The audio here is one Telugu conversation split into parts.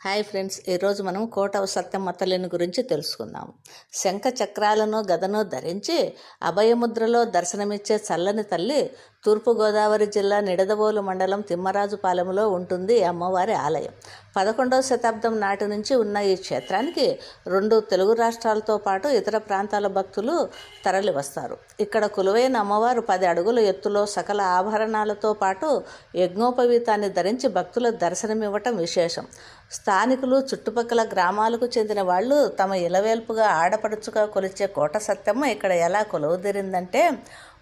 హాయ్ ఫ్రెండ్స్ ఈరోజు మనం కోట సత్యమ్మ తల్లిని గురించి తెలుసుకుందాం. శంఖ చక్రాలను గదను ధరించి అభయముద్రలో దర్శనమిచ్చే చల్లని తల్లి తూర్పుగోదావరి జిల్లా నిడదవోలు మండలం తిమ్మరాజుపాలెంలో ఉంటుంది అమ్మవారి ఆలయం. పదకొండవ శతాబ్దం నాటి నుంచి ఉన్న ఈ క్షేత్రానికి రెండు తెలుగు రాష్ట్రాలతో పాటు ఇతర ప్రాంతాల భక్తులు తరలి వస్తారు. ఇక్కడ కొలువైన అమ్మవారు పది అడుగుల ఎత్తులో సకల ఆభరణాలతో పాటు యజ్ఞోపవీతాన్ని ధరించి భక్తుల దర్శనమివ్వటం విశేషం. స్థానికులు చుట్టుపక్కల గ్రామాలకు చెందిన వాళ్ళు తమ ఇలవేల్పుగా ఆడపడుచుగా కొలిచే కోట సత్యమ్మ ఇక్కడ ఎలా కొలువుదీరిందంటే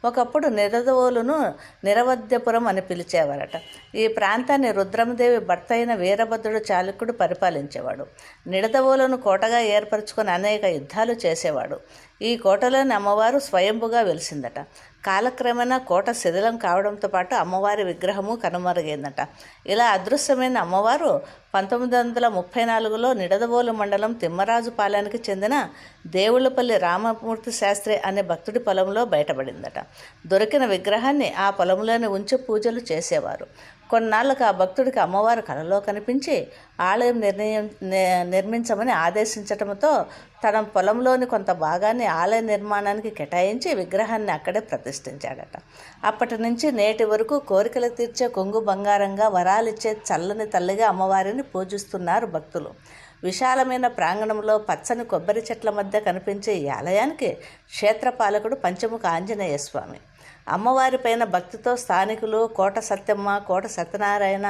ఒకప్పుడు నిరదవోలును నిరవద్యపురం అని పిలిచేవారట. ఈ ప్రాంతాన్ని రుద్రమదేవి భర్త అయిన వీరభద్రుడు చాళుక్యుడు పరిపాలించేవాడు. నిడదవోలును కోటగా ఏర్పరచుకొని అనేక యుద్ధాలు చేసేవాడు. ఈ కోటలోని అమ్మవారు స్వయంభుగా వెలిసిందట. కాలక్రమేణా కోట శిథిలం కావడంతో పాటు అమ్మవారి విగ్రహము కనుమరుగైందట. ఇలా అదృశ్యమైన అమ్మవారు పంతొమ్మిది వందల ముప్పై నాలుగులో నిడదవోలు మండలం తిమ్మరాజుపాలెనికి చెందిన దేవుళ్ళపల్లి రామమూర్తి శాస్త్రి అనే భక్తుడి పొలంలో బయటపడిందట. దొరికిన విగ్రహాన్ని ఆ పొలంలోనే ఉంచి పూజలు చేసేవారు. కొన్నాళ్ళకు ఆ భక్తుడికి అమ్మవారు కలలో కనిపించి ఆలయం నిర్ణయం నిర్మించమని ఆదేశించటంతో తన పొలంలోని కొంత భాగాన్ని ఆలయ నిర్మాణానికి కేటాయించి విగ్రహాన్ని అక్కడే ప్రతిష్ఠించాడట. అప్పటి నుంచి నేటి వరకు కోరికలు తీర్చే కొంగు బంగారంగా వరాలిచ్చే చల్లని తల్లిగా అమ్మవారిని పూజిస్తున్నారు భక్తులు. విశాలమైన ప్రాంగణంలో పచ్చని కొబ్బరి చెట్ల మధ్య కనిపించే ఈ ఆలయానికి క్షేత్రపాలకుడు పంచముఖ ఆంజనేయ స్వామి. అమ్మవారిపైన భక్తితో స్థానికులు కోట సత్యమ్మ కోట సత్యనారాయణ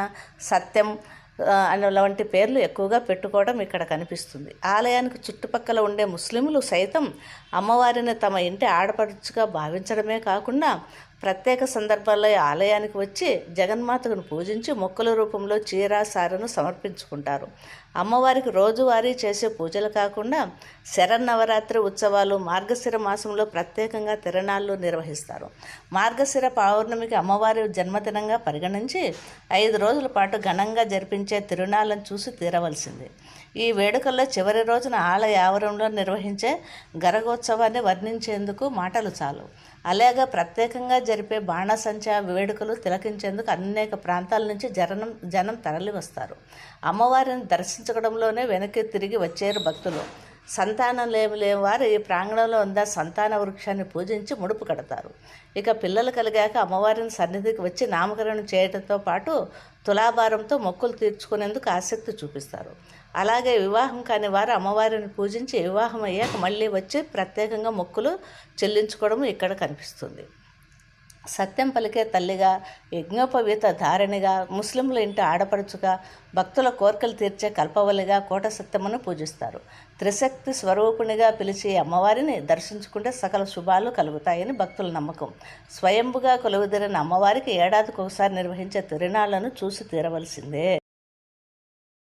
సత్యం అనే వంటి పేర్లు ఎక్కువగా పెట్టుకోవడం ఇక్కడ కనిపిస్తుంది. ఆలయానికి చుట్టుపక్కల ఉండే ముస్లింలు సైతం అమ్మవారిని తమ ఇంటి ఆడపడుచుగా భావించడమే కాకుండా ప్రత్యేక సందర్భాల్లో ఆలయానికి వచ్చి జగన్మాతను పూజించి మొక్కల రూపంలో చీర సారను సమర్పించుకుంటారు. అమ్మవారికి రోజువారీ చేసే పూజలు కాకుండా శరన్నవరాత్రి ఉత్సవాలు మార్గశిర మాసంలో ప్రత్యేకంగా తిరణాళ్ళు నిర్వహిస్తారు. మార్గశిర పౌర్ణమికి అమ్మవారి జన్మదినంగా పరిగణించి ఐదు రోజుల పాటు ఘనంగా జరిపించే తిరునాళ్ళను చూసి తీరవలసింది. ఈ వేడుకల్లో చివరి రోజున ఆలయ ఆవరణలో నిర్వహించే గరగోత్సవాన్ని వర్ణించేందుకు మాటలు చాలు. అలాగే ప్రత్యేకంగా జరిపే బాణసంచా వేడుకలు తిలకించేందుకు అనేక ప్రాంతాల నుంచి జనం జనం తరలి వస్తారు అమ్మవారిని దర్శించడంలోనే వెనక్కి తిరిగి వచ్చారు భక్తులు. సంతానం లేమి లేని వారు ఈ ప్రాంగణంలో ఉన్న సంతాన వృక్షాన్ని పూజించి ముడుపు కడతారు. ఇక పిల్లలు కలిగాక అమ్మవారిని సన్నిధికి వచ్చి నామకరణం చేయడంతో పాటు తులాభారంతో మొక్కులు తీర్చుకునేందుకు ఆసక్తి చూపిస్తారు. అలాగే వివాహం కాని వారు అమ్మవారిని పూజించి వివాహం అయ్యాక మళ్ళీ వచ్చి ప్రత్యేకంగా మొక్కులు చెల్లించుకోవడం ఇక్కడ కనిపిస్తుంది. సత్యం పలికే తల్లిగా యజ్ఞోపవీత ధారణిగా ముస్లింల ఇంటి ఆడపడుచుగా భక్తుల కోరికలు తీర్చే కల్పవల్లిగా కోట సత్యమును పూజిస్తారు. త్రిశక్తి స్వరూపునిగా పిలిచి అమ్మవారిని దర్శించుకుంటే సకల శుభాలు కలుగుతాయని భక్తుల నమ్మకం. స్వయంభుగా కొలువుదిరిన అమ్మవారికి ఏడాదికి ఒకసారి నిర్వహించే తిరునాళ్ళను చూసి తీరవలసిందే.